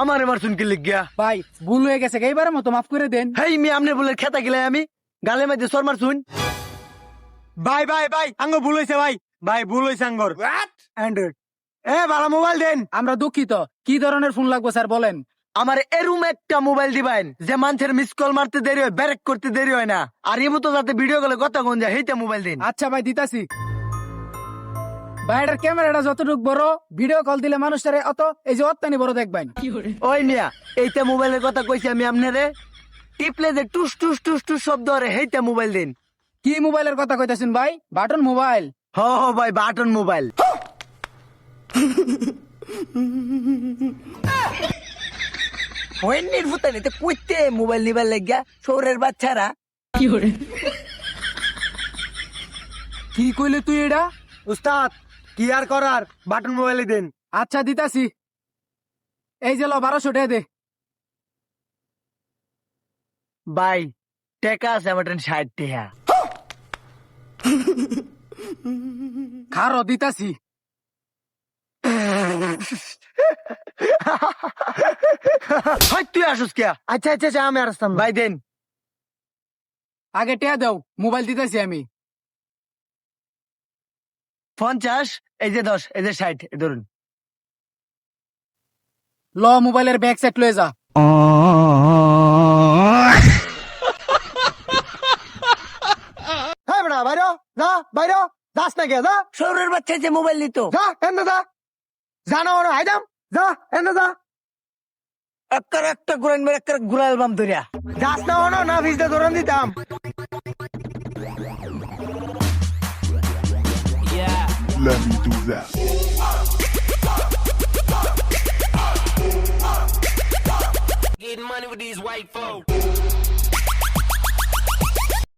আমার এবার শুনকে লিখ গিয়া। ভাই ভুল হয়ে গেছে এইবারের মতো মাফ করে দেন। হেই মি আমনে বলে খেতা গেলে আমি। গালে মাঝে সর মার শুন। ভাই ভাই ভাই আঙ্গ ভুল হয়েছে ভাই। ভাই ভুল হয়েছে আঙ্গর। অ্যান্ড্রয়েড এ ভালো মোবাইল দেন। আমরা দুঃখিত। কি ধরনের ফোন লাগবে স্যার বলেন? আমার এরুম একটা মোবাইল দিবেন যে মানুষের মিস কল মারতে দেরি হয় ব্যারেক করতে দেরি হয় না। আর এমন তো যাতে ভিডিও কলে কথা কোন যায় সেইটা মোবাইল দিন। আচ্ছা ভাই দিতাছি। এটার ক্যামেরাটা যতটুকু বড় ভিডিও কল দিলে মানুষের অত এই যে অত্যানি বড় দেখবেন। ওই মিয়া এইটা মোবাইলের কথা কইছি আমি আপনারে। টিপলে যে টুস টুস টুস টুস শব্দ হরে সেইটা মোবাইল দিন। কি মোবাইলের কথা কইতাছেন ভাই? Button mobile. হ হ ভাই বাটন মোবাইল। হইনির ভুতানিতে কইতে মোবাইল নিবার লাগিয়া শহরের বাচ্চারা? কি কইলে তুই এটা? উস্তাদ কি আর করার? বাটন মোবাইলে দেন। আচ্ছা দিতাছি। এই যে লো বারোশো টাকা দে। ভাই টেকা আছে আমার ট্রেন ষাট টেহা খারো দিতাছি। তুই আসুস কে আচ্ছা আচ্ছা আচ্ছা আমি আসতাম ভাই দেন। আগে টেয়া দাও মোবাইল দিতাছি আমি। পঞ্চাশ এই যে দশ এই যে ষাট ধরুন। ল মোবাইলের ব্যাক সাইড লয়ে যা। হ্যাঁ বাইরে যা বাইরে যাস না কে যা। শহরের বাচ্চা যে মোবাইল নিত। যা এনে যা। জানা ওরা হাইদাম যা এনে যা। একটা একটা মেরে ধরিয়া। যাস না ওনো না ভিজতে ধরন দিতাম। Let me do that. Getting money with these white folks.